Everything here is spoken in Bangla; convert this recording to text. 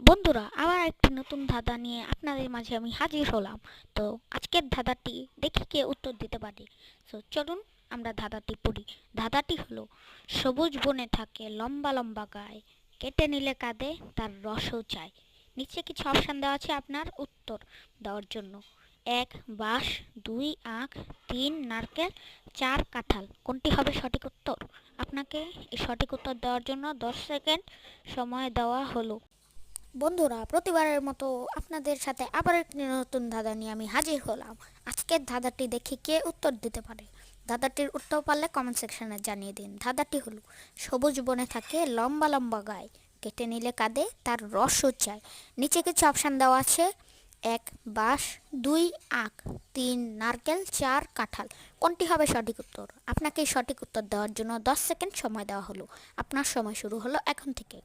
বন্ধুরা, আবার একটি নতুন ধাঁধা নিয়ে আপনাদের মাঝে আমি হাজির হলাম। তো আজকের ধাঁধাটি দেখি কে উত্তর দিতে পারি? তো চলুন আমরা ধাঁধাটি পড়ি। ধাঁধাটি হলো, সবুজ বনে থাকে লম্বা লম্বা গায়ে, কেটে নিলে কাঁদে, তার রসও চায় নিচে কিছু অপশান দেওয়া আছে আপনার উত্তর দেওয়ার জন্য। এক, বাঁশ, দুই, আখ, তিন, নারকেল, চার, কাঁঠাল। কোনটি হবে সঠিক উত্তর? আপনাকে এই সঠিক উত্তর দেওয়ার জন্য দশ সেকেন্ড সময় দেওয়া হলো। বন্ধুরা, প্রতিবারের মতো আপনাদের সাথে আবার একটি নতুন ধাঁধা নিয়ে আমি হাজির হলাম। আজকের ধাঁধাটি দেখে কে উত্তর দিতে পারে? ধাঁধাটির উত্তর পারলে কমেন্ট সেকশনে জানিয়ে দিন। ধাঁধাটি হলো, সবুজ বনে থাকে লম্বা লম্বা গায়ে কেটে নিলে কাঁদে, তার রসও চায় নিচে কিছু অপশান দেওয়া আছে। এক, বাঁশ। দুই, আখ। তিন, নারকেল। চার, কাঁঠাল। কোনটি হবে সঠিক উত্তর? আপনাকে সঠিক উত্তর দেওয়ার জন্য দশ সেকেন্ড সময় দেওয়া হলো। আপনার সময় শুরু হলো এখন থেকে।